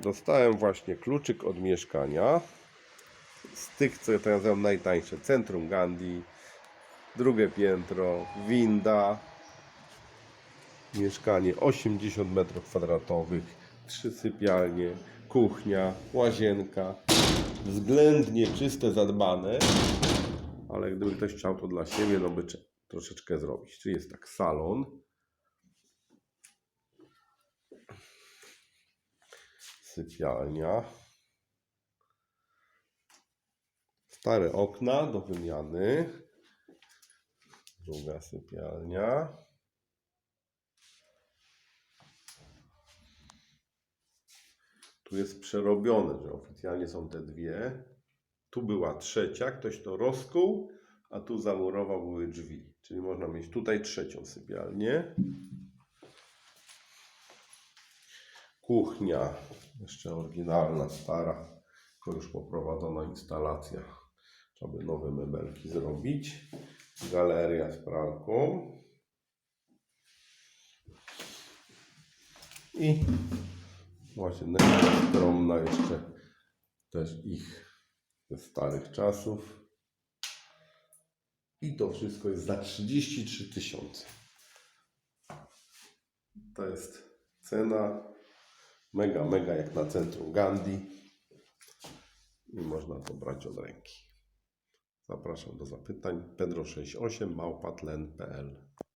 Dostałem właśnie kluczyk od mieszkania. Z tych, co ja to nazywam najtańsze. Centrum Gandhi, drugie piętro, winda. Mieszkanie 80 m2, trzy sypialnie, kuchnia, łazienka. Względnie czyste, zadbane. Ale gdyby ktoś chciał to dla siebie, no by troszeczkę zrobić. Czyli jest tak salon. Sypialnia. Stare okna do wymiany. Druga sypialnia. Tu jest przerobione, że oficjalnie są te dwie. Tu była trzecia, ktoś to rozkuł, a tu zamurował były drzwi. Czyli można mieć tutaj trzecią sypialnię. Kuchnia, jeszcze oryginalna, stara, tylko już poprowadzona instalacja. Trzeba by nowe mebelki zrobić. Galeria z pralką. I łazienka skromna jeszcze też ich ze starych czasów. I to wszystko jest za 33 tysiące. To jest cena mega, mega jak na centrum Gandhi. I można to brać od ręki. Zapraszam do zapytań. Pedro68 małpatlen.pl